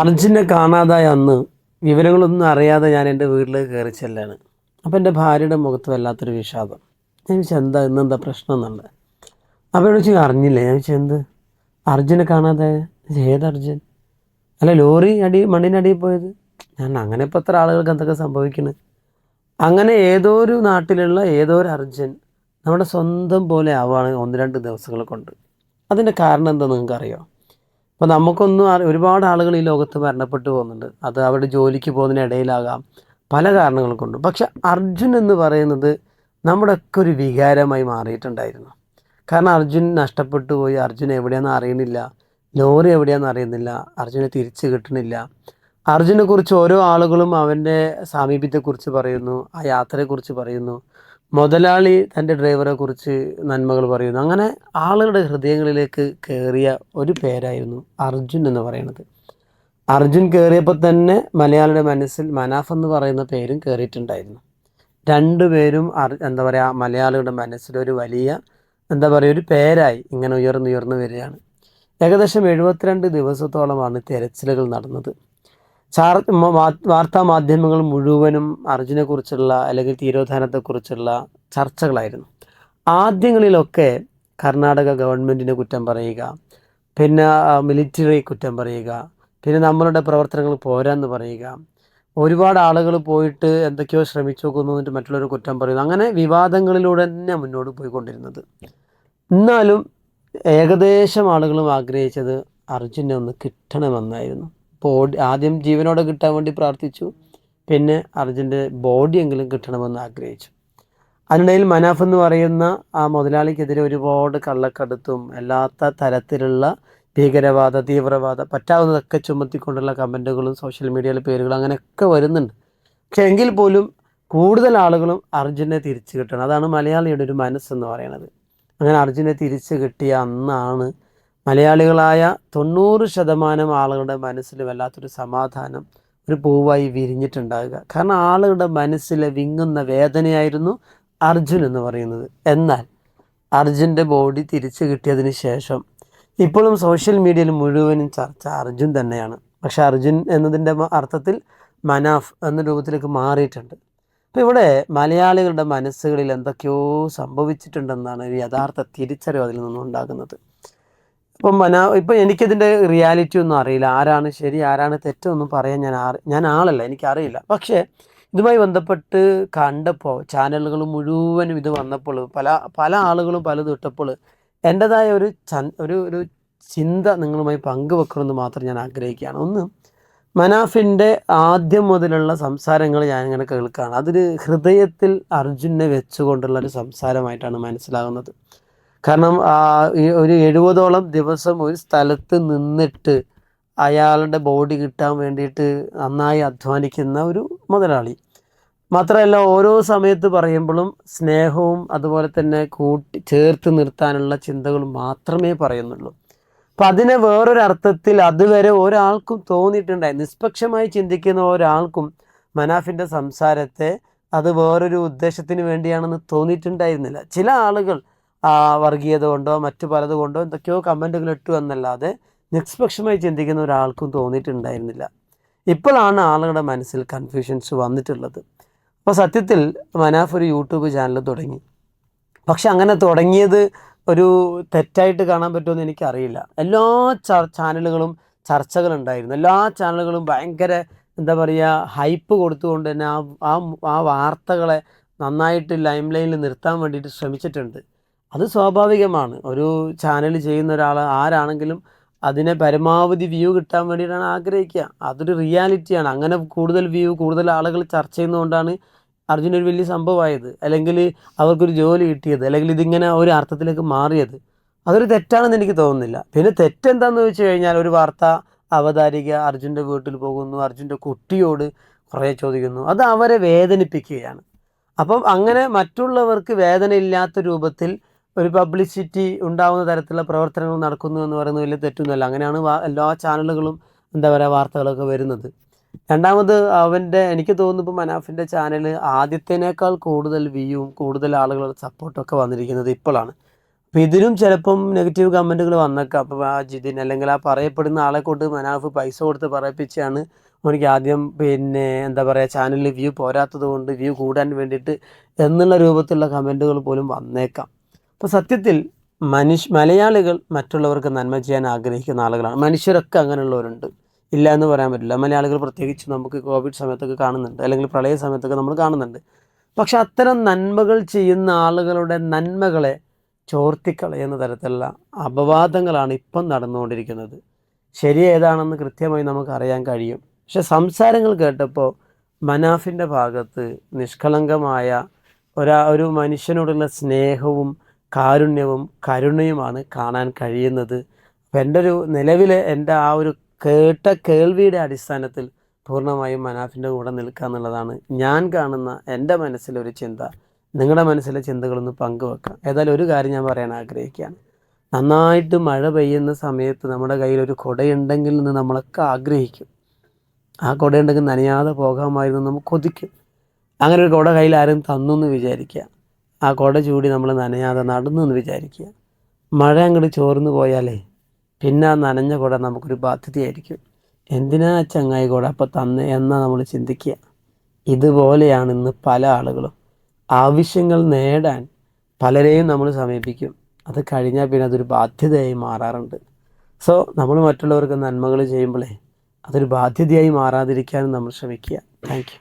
അർജുനെ കാണാതായ അന്ന് വിവരങ്ങളൊന്നും അറിയാതെ ഞാൻ എന്റെ വീട്ടിലേക്ക് കയറി ചെല്ലാണ്. അപ്പോൾ എന്റെ ഭാര്യയുടെ മുഖത്ത് വല്ലാത്തൊരു വിഷാദം. ഞാൻ ചോദിച്ചാൽ എന്താ ഇന്നെന്താ പ്രശ്നം? എന്നുള്ളത് അപ്പോൾ എന്നോട് ചോദിച്ചു അറിഞ്ഞില്ല? ഞാൻ ചോദിച്ചാൽ എന്ത്? അർജുനെ കാണാതെ ഏത് അർജുൻ? അല്ല ലോറി അടി മണ്ണിനടിയിൽ പോയത്? ഞാൻ അങ്ങനെ ഇപ്പോൾ എത്ര ആളുകൾക്ക് എന്തൊക്കെ സംഭവിക്കുന്നത് അങ്ങനെ ഏതോ ഒരു നാട്ടിലുള്ള ഏതോ ഒരു അർജുൻ നമ്മുടെ സ്വന്തം പോലെ ആവുകയാണ് ഒന്ന് രണ്ട് ദിവസങ്ങൾ കൊണ്ട്. അതിന്റെ കാരണം എന്താ നിങ്ങൾക്ക് അറിയോ അപ്പോൾ നമുക്കൊന്നും ഒരുപാട് ആളുകൾ ഈ ലോകത്ത് മരണപ്പെട്ടു പോകുന്നുണ്ട്. അത് അവരുടെ ജോലിക്ക് പോകുന്നതിനിടയിലാകാം. പല കാരണങ്ങൾ കൊണ്ടും പക്ഷെ അർജുൻ എന്ന് പറയുന്നത് നമ്മുടെയൊക്കെ ഒരു വികാരമായി മാറിയിട്ടുണ്ടായിരുന്നു. കാരണം അർജുൻ നഷ്ടപ്പെട്ടു പോയി. അർജുൻ എവിടെയാണെന്ന് അറിയണില്ല ലോറി എവിടെയാണെന്ന് അറിയുന്നില്ല. അർജുനെ തിരിച്ചു കിട്ടണില്ല. അർജുനെക്കുറിച്ച് ഓരോ ആളുകളും അവന്റെ സാമീപ്യത്തെക്കുറിച്ച് പറയുന്നു. ആ യാത്രയെക്കുറിച്ച് പറയുന്നു. മുതലാളി തന്റെ ഡ്രൈവറെ കുറിച്ച് നന്മകൾ പറയുന്നു. അങ്ങനെ ആളുകളുടെ ഹൃദയങ്ങളിലേക്ക് കയറിയ ഒരു പേരായിരുന്നു അർജുൻ എന്ന് പറയുന്നത്. അർജുൻ കയറിയപ്പോൾ തന്നെ മലയാളിയുടെ മനസ്സിൽ മനാഫ് എന്ന് പറയുന്ന പേരും കയറിയിട്ടുണ്ടായിരുന്നു രണ്ടുപേരും അർ എന്താ പറയുക മലയാളിയുടെ മനസ്സിലൊരു വലിയ എന്താ പറയുക ഒരു പേരായി ഇങ്ങനെ ഉയർന്നുയർന്നു വരികയാണ്. ഏകദേശം എഴുപത്തിരണ്ട് ദിവസത്തോളമാണ് തിരച്ചിലുകൾ നടന്നത്. വാർത്താ മാധ്യമങ്ങൾ മുഴുവനും അർജുനെക്കുറിച്ചുള്ള അല്ലെങ്കിൽ തീരോധാനത്തെക്കുറിച്ചുള്ള ചർച്ചകളായിരുന്നു. ആദ്യങ്ങളിലൊക്കെ കർണാടക ഗവൺമെന്റിനെ കുറ്റം പറയുക പിന്നെ മിലിറ്ററി കുറ്റം പറയുക പിന്നെ നമ്മളുടെ പ്രവർത്തനങ്ങൾ പോരാന്ന് പറയുക. ഒരുപാട് ആളുകൾ പോയിട്ട് എന്തൊക്കെയോ ശ്രമിച്ചു നോക്കുന്നു എന്നിട്ട് മറ്റുള്ളവർ കുറ്റം പറയുന്നു. അങ്ങനെ വിവാദങ്ങളിലൂടെ തന്നെ മുന്നോട്ട് പോയിക്കൊണ്ടിരുന്നത്. എന്നാലും ഏകദേശം ആളുകളും ആഗ്രഹിച്ചത് അർജുനെ ഒന്ന് കിട്ടണമെന്നായിരുന്നു. ബോഡി ആദ്യം ജീവനോടെ കിട്ടാൻ വേണ്ടി പ്രാർത്ഥിച്ചു. പിന്നെ അർജുന്റെ ബോഡിയെങ്കിലും കിട്ടണമെന്ന് ആഗ്രഹിച്ചു. അതിനിടയിൽ മനാഫ് എന്ന് പറയുന്ന ആ മുതലാളിക്കെതിരെ ഒരുപാട് കള്ളക്കടത്തും അല്ലാത്ത തരത്തിലുള്ള ഭീകരവാദ തീവ്രവാദ പറ്റാവുന്നതൊക്കെ ചുമത്തിക്കൊണ്ടുള്ള കമന്റുകളും സോഷ്യൽ മീഡിയയിലെ പേരുകളും അങ്ങനെയൊക്കെ വരുന്നുണ്ട്. പക്ഷെ എങ്കിൽ പോലും കൂടുതൽ ആളുകളും അർജുനെ തിരിച്ചു കിട്ടണം. അതാണ് മലയാളിയുടെ ഒരു മനസ്സെന്ന് പറയുന്നത്. അങ്ങനെ അർജുനെ തിരിച്ചു കിട്ടിയ അന്നാണ് മലയാളികളായ തൊണ്ണൂറ് ശതമാനം ആളുകളുടെ മനസ്സിൽ വല്ലാത്തൊരു സമാധാനം ഒരു പൂവായി വിരിഞ്ഞിട്ടുണ്ടാകുക. കാരണം ആളുകളുടെ മനസ്സിലെ വിങ്ങുന്ന വേദനയായിരുന്നു അർജുൻ എന്ന് പറയുന്നത്. എന്നാൽ അർജുന്റെ ബോഡി തിരിച്ചു കിട്ടിയതിന് ശേഷം ഇപ്പോഴും സോഷ്യൽ മീഡിയയിൽ മുഴുവനും ചർച്ച അർജുൻ തന്നെയാണ്. പക്ഷെ അർജുൻ എന്നതിന്റെ അർത്ഥത്തിൽ മനാഫ് എന്ന രൂപത്തിലേക്ക് മാറിയിട്ടുണ്ട്. അപ്പോൾ ഇവിടെ മലയാളികളുടെ മനസ്സുകളിൽ എന്തൊക്കെയോ സംഭവിച്ചിട്ടുണ്ടെന്നാണ് ഒരു യഥാർത്ഥ തിരിച്ചറിവ് അതിൽ നിന്നും ഉണ്ടാകുന്നത് ഇപ്പം മനാ ഇപ്പം എനിക്കിതിന്റെ റിയാലിറ്റി ഒന്നും അറിയില്ല. ആരാണ് ശരി ആരാണ് തെറ്റൊന്നും പറയാൻ ഞാൻ ഞാൻ ആളല്ല എനിക്കറിയില്ല. പക്ഷേ ഇതുമായി ബന്ധപ്പെട്ട് കണ്ടപ്പോൾ ചാനലുകൾ മുഴുവനും ഇത് വന്നപ്പോൾ പല പല ആളുകളും പലതും ഇട്ടപ്പോൾ എന്റെതായ ഒരു ചൻ ഒരു ഒരു ചിന്ത നിങ്ങളുമായി പങ്കുവെക്കണമെന്ന് മാത്രം ഞാൻ ആഗ്രഹിക്കുകയാണ്. ഒന്ന് മനാഫിന്റെ ആദ്യം മുതലുള്ള സംസാരങ്ങൾ ഇങ്ങനെ കേൾക്കുകയാണ്. അതൊരു ഹൃദയത്തിൽ അർജുനെ വെച്ചുകൊണ്ടുള്ള ഒരു സംസാരമായിട്ടാണ് മനസ്സിലാകുന്നത്. കാരണം ആ, ഒരു എഴുപതോളം ദിവസം ഒരു സ്ഥലത്ത് നിന്നിട്ട് അയാളുടെ ബോഡി കിട്ടാൻ വേണ്ടിയിട്ട് നന്നായി അധ്വാനിക്കുന്ന ഒരു മുതലാളി. മാത്രമല്ല ഓരോ സമയത്ത് പറയുമ്പോഴും സ്നേഹവും അതുപോലെ തന്നെ കൂട്ടി ചേർത്ത് നിർത്താനുള്ള ചിന്തകൾ മാത്രമേ പറയുന്നുള്ളൂ. അപ്പം അതിനെ വേറൊരർത്ഥത്തിൽ അതുവരെ ഒരാൾക്കും തോന്നിയിട്ടുണ്ടായി. നിഷ്പക്ഷമായി ചിന്തിക്കുന്ന ഒരാൾക്കും മനാഫിന്റെ സംസാരത്തെ അത് വേറൊരു ഉദ്ദേശത്തിന് വേണ്ടിയാണെന്ന് തോന്നിയിട്ടുണ്ടായിരുന്നില്ല. ചില ആളുകൾ വർഗീയത കൊണ്ടോ മറ്റു പലത് കൊണ്ടോ എന്തൊക്കെയോ കമന്റുകൾ ഇട്ടു എന്നല്ലാതെ നിഷ്പക്ഷമായി ചിന്തിക്കുന്ന ഒരാൾക്കും തോന്നിയിട്ടുണ്ടായിരുന്നില്ല. ഇപ്പോഴാണ് ആളുകളുടെ മനസ്സിൽ കൺഫ്യൂഷൻസ് വന്നിട്ടുള്ളത്. അപ്പോൾ സത്യത്തിൽ മനാഫ് ഒരു യൂട്യൂബ് ചാനൽ തുടങ്ങി. പക്ഷെ അങ്ങനെ തുടങ്ങിയത് ഒരു തെറ്റായിട്ട് കാണാൻ പറ്റുമെന്ന് എനിക്കറിയില്ല. എല്ലാ ചാനലുകളും ചർച്ചകളുണ്ടായിരുന്നു. എല്ലാ ചാനലുകളും ഭയങ്കര എന്താ പറയുക ഹൈപ്പ് കൊടുത്തുകൊണ്ട് തന്നെ ആ ആ വാർത്തകളെ നന്നായിട്ട് ലൈം ലൈനിൽ നിർത്താൻ വേണ്ടിയിട്ട് ശ്രമിച്ചിട്ടുണ്ട്. അത് സ്വാഭാവികമാണ്. ഒരു ചാനൽ ചെയ്യുന്ന ഒരാൾ ആരാണെങ്കിലും അതിനെ പരമാവധി വ്യൂ കിട്ടാൻ വേണ്ടിയിട്ടാണ് ആഗ്രഹിക്കുക. അതൊരു റിയാലിറ്റിയാണ് അങ്ങനെ കൂടുതൽ വ്യൂ കൂടുതൽ ആളുകൾ ചർച്ച ചെയ്യുന്നതുകൊണ്ടാണ് അർജുന ഒരു വലിയ സംഭവമായത്. അല്ലെങ്കിൽ അവർക്കൊരു ജോലി കിട്ടിയത്. അല്ലെങ്കിൽ ഇതിങ്ങനെ ഒരു അർത്ഥത്തിലേക്ക് മാറിയത്. അതൊരു തെറ്റാണെന്ന് എനിക്ക് തോന്നുന്നില്ല. പിന്നെ തെറ്റെന്താണെന്ന് വെച്ച് കഴിഞ്ഞാൽ ഒരു വാർത്ത അവതാരിക അർജുന്റെ വീട്ടിൽ പോകുന്നു. അർജുന്റെ കുട്ടിയോട് കുറേ ചോദിക്കുന്നു. അത് അവരെ വേദനിപ്പിക്കുകയാണ്. അപ്പം അങ്ങനെ മറ്റുള്ളവർക്ക് വേദന ഇല്ലാത്ത രൂപത്തിൽ ഒരു പബ്ലിസിറ്റി ഉണ്ടാകുന്ന തരത്തിലുള്ള പ്രവർത്തനങ്ങൾ നടക്കുന്നു എന്ന് പറയുന്നത് വലിയ തെറ്റൊന്നുമല്ല. അങ്ങനെയാണ് എല്ലാ ചാനലുകളും എന്താ പറയുക വാർത്തകളൊക്കെ വരുന്നത്. രണ്ടാമത് അവന്റെ എനിക്ക് തോന്നുന്നു ഇപ്പോൾ മനാഫിന്റെ ചാനൽ ആദ്യത്തേനേക്കാൾ കൂടുതൽ വ്യൂവും കൂടുതൽ ആളുകളുടെ സപ്പോർട്ടൊക്കെ വന്നിരിക്കുന്നത് ഇപ്പോഴാണ്. അപ്പോൾ ഇതിനും ചിലപ്പം നെഗറ്റീവ് കമന്റുകൾ വന്നേക്കാം. അപ്പോൾ ആ ജിതിൻ അല്ലെങ്കിൽ ആ പറയപ്പെടുന്ന ആളെ കൊണ്ട് മനാഫ് പൈസ കൊടുത്ത് പറയിപ്പിച്ചാണ് എനിക്ക് ആദ്യം പിന്നെ എന്താ പറയുക ചാനലിൽ വ്യൂ പോരാത്തത് കൊണ്ട് വ്യൂ കൂടാൻ വേണ്ടിയിട്ട് എന്നുള്ള രൂപത്തിലുള്ള കമന്റുകൾ പോലും വന്നേക്കാം. അപ്പോൾ സത്യത്തിൽ മനുഷ്യ മലയാളികൾ മറ്റുള്ളവർക്ക് നന്മ ചെയ്യാൻ ആഗ്രഹിക്കുന്ന ആളുകളാണ്. മനുഷ്യരൊക്കെ അങ്ങനെയുള്ളവരുണ്ട്. ഇല്ല എന്ന് പറയാൻ പറ്റില്ല. മലയാളികൾ പ്രത്യേകിച്ച് നമുക്ക് കോവിഡ് സമയത്തൊക്കെ കാണുന്നുണ്ട്. അല്ലെങ്കിൽ പ്രളയ സമയത്തൊക്കെ നമ്മൾ കാണുന്നുണ്ട്. പക്ഷെ അത്തരം നന്മകൾ ചെയ്യുന്ന ആളുകളുടെ നന്മകളെ ചോർത്തിക്കളയുന്ന തരത്തിലുള്ള അപവാദങ്ങളാണ് ഇപ്പം നടന്നുകൊണ്ടിരിക്കുന്നത്. ശരി ഏതാണെന്ന് കൃത്യമായി നമുക്ക് അറിയാൻ കഴിയും. പക്ഷെ സംസാരങ്ങൾ കേട്ടപ്പോൾ മനാഫിന്റെ ഭാഗത്ത് നിഷ്കളങ്കമായ ഒരാ ഒരു മനുഷ്യനോടുള്ള സ്നേഹവും കാരുണ്യവും കരുണയുമാണ് കാണാൻ കഴിയുന്നത്. എന്റെ ഒരു നിലവിലെ എന്റെ ആ ഒരു കേട്ട കേൾവിയുടെ അടിസ്ഥാനത്തിൽ പൂർണമായും മനാഫിന്റെ കൂടെ നിൽക്കുക എന്നുള്ളതാണ് ഞാൻ കാണുന്ന എന്റെ മനസ്സിലൊരു ചിന്ത. നിങ്ങളുടെ മനസ്സിലെ ചിന്തകളൊന്ന് പങ്കുവെക്കാം. ഏതായാലും ഒരു കാര്യം ഞാൻ പറയാൻ ആഗ്രഹിക്കുകയാണ്. നന്നായിട്ട് മഴ പെയ്യുന്ന സമയത്ത് നമ്മുടെ കയ്യിൽ ഒരു കുടയുണ്ടെങ്കിൽ നിന്ന് നമ്മളൊക്കെ ആഗ്രഹിക്കും. ആ കുടയുണ്ടെങ്കിൽ നനയാതെ പോകാമായിരുന്നു നമുക്ക് കൊതിക്കും. അങ്ങനെ ഒരു കുട കയ്യിൽ ആരും തന്നു എന്ന് വിചാരിക്കുക. ആ കുട ചൂടി നമ്മൾ നനയാതെ നടന്നു എന്ന് വിചാരിക്കുക. മഴ അങ്ങോട്ട് ചോർന്നു പോയാലേ പിന്നെ ആ നനഞ്ഞ കുട നമുക്കൊരു ബാധ്യതയായിരിക്കും. എന്തിനാ ചങ്ങായി കുട അപ്പോൾ തന്നെ എന്നാ നമ്മൾ ചിന്തിക്കുക? ഇതുപോലെയാണ് ഇന്ന് പല ആളുകളും. ആവശ്യങ്ങൾ നേടാൻ പലരെയും നമ്മൾ സമീപിക്കും. അത് കഴിഞ്ഞാൽ പിന്നെ അതൊരു ബാധ്യതയായി മാറാറുണ്ട്. സോ നമ്മൾ മറ്റുള്ളവർക്ക് നന്മകൾ ചെയ്യുമ്പോഴേ അതൊരു ബാധ്യതയായി മാറാതിരിക്കാനും നമ്മൾ ശ്രമിക്കുക. താങ്ക്